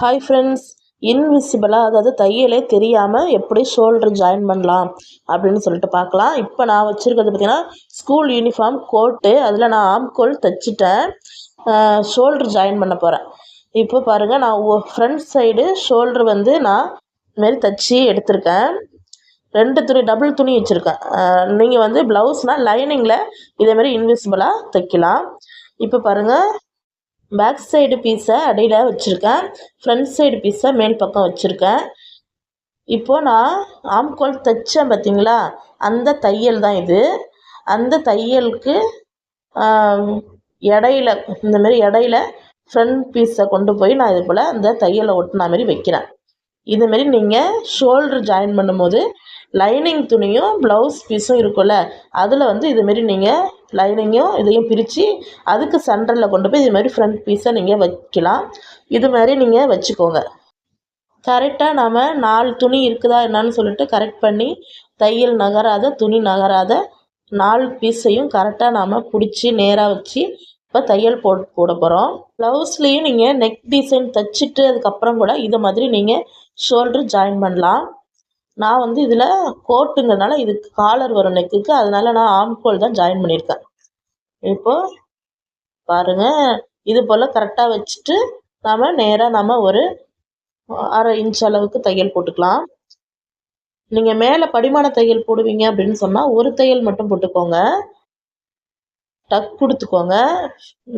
Hi friends இன்விசிபிளாக அதாவது தையலே தெரியாமல் எப்படி ஷோல்டர் ஜாயின் பண்ணலாம் அப்படின்னு சொல்லிட்டு பார்க்கலாம். இப்போ நான் வச்சுருக்கிறது பார்த்திங்கன்னா ஸ்கூல் யூனிஃபார்ம் கோட்டு அதில் நான் ஆம்கோல் தைச்சிட்டேன். ஷோல்டர் ஜாயின் பண்ண போகிறேன் இப்போ பாருங்கள் நான் ஃப்ரண்ட் சைடு ஷோல்டர் வந்து நான் இதுமாரி தைச்சி எடுத்திருக்கேன். ரெண்டு துணி டபுள் துணி வச்சுருக்கேன். நீங்கள் வந்து ப்ளவுஸ்னால் லைனிங்கில் இதேமாரி இன்விசிபிளாக தைக்கலாம். இப்போ பாருங்கள் பேக் சைடு பீஸை அடியில் வச்சுருக்கேன். ஃப்ரண்ட் சைடு பீஸை மேல் பக்கம் வச்சுருக்கேன். இப்போது நான் ஆம்கோல் தைச்சேன் பார்த்தீங்களா அந்த தையல் தான் இது. அந்த தையலுக்கு இடையில இந்தமாரி இடையில ஃப்ரண்ட் பீஸை கொண்டு போய் நான் இது போல் அந்த தையலை ஒட்டினா மாரி வைக்கிறேன். இதுமாரி நீங்கள் ஷோல்ட்ரு ஜாயின் பண்ணும்போது லைனிங் துணியும் ப்ளவுஸ் பீஸும் இருக்கும்ல அதில் வந்து இதுமாரி நீங்கள் லைனிங்கும் இதையும் பிரித்து அதுக்கு சென்டரில் கொண்டு போய் இதுமாதிரி ஃப்ரண்ட் பீஸை நீங்கள் வைக்கலாம். இது மாதிரி நீங்கள் வச்சுக்கோங்க கரெக்டாக நாம் நாலு துணி இருக்குதா என்னான்னு சொல்லிட்டு கரெக்ட் பண்ணி தையல் நகராத துணி நகராத நாலு பீஸையும் கரெக்டாக நாம் பிடிச்சி நேராக வச்சு இப்போ தையல் போட்டு போட போகிறோம் ப்ளவுஸ்லேயும் நீங்கள் நெக் டிசைன் தைச்சிட்டு அதுக்கப்புறம் கூட இதை மாதிரி நீங்கள் ஷோல்ட்ரு ஜாயின் பண்ணலாம். நான் வந்து இதில் கோட்டுங்கிறதுனால இதுக்கு காலர் வரும் நெக்குக்கு அதனால் நான் ஆம்கோல் தான் ஜாயின் பண்ணியிருக்கேன். இப்போது பாருங்கள் இது போல் கரெக்டாக வச்சுட்டு நாம் நேராக நம்ம ஒரு அரை இன்ச் அளவுக்கு தையல் போட்டுக்கலாம். நீங்கள் மேலே படிமான தையல் போடுவீங்க அப்படின்னு சொன்னால் ஒரு தையல் மட்டும் போட்டுக்கோங்க. டக் கொடுத்துக்கோங்க.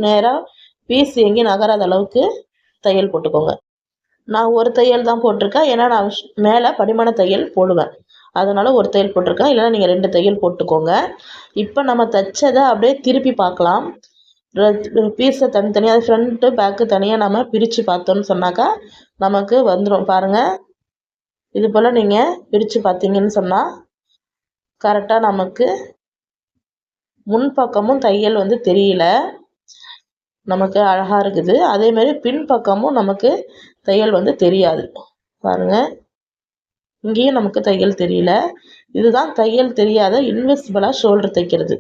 நேராக பீஸ் எங்கேயும் நகராத அளவுக்கு தையல் போட்டுக்கோங்க. நான் ஒரு தையல் தான் போட்டிருக்கேன். ஏன்னா நான் மேலே படிமான தையல் போடுவேன். அதனால் ஒரு தையல் போட்டிருக்கேன். இல்லைனா நீங்கள் ரெண்டு தையல் போட்டுக்கோங்க. இப்போ நம்ம தைச்சதை அப்படியே திருப்பி பார்க்கலாம். பீஸை தனித்தனியாக அது ஃப்ரண்ட்டு பேக்கு தனியாக நம்ம பிரித்து பார்த்தோன்னு சொன்னாக்கா நமக்கு வந்துடும் பாருங்கள் இது போல் நீங்கள் பிரித்து பார்த்தீங்கன்னு சொன்னால் கரெக்டாக நமக்கு முன்பக்கமும் தையல் வந்து தெரியல. நமக்கு அழகாக இருக்குது. அதேமாரி பின்பக்கமும் நமக்கு தையல் வந்து தெரியாது. பாருங்கள் இங்கேயும் நமக்கு தையல் தெரியல. இதுதான் தையல் தெரியாத இன்விசிபிளாக ஷோல்டர் தைக்கிறது.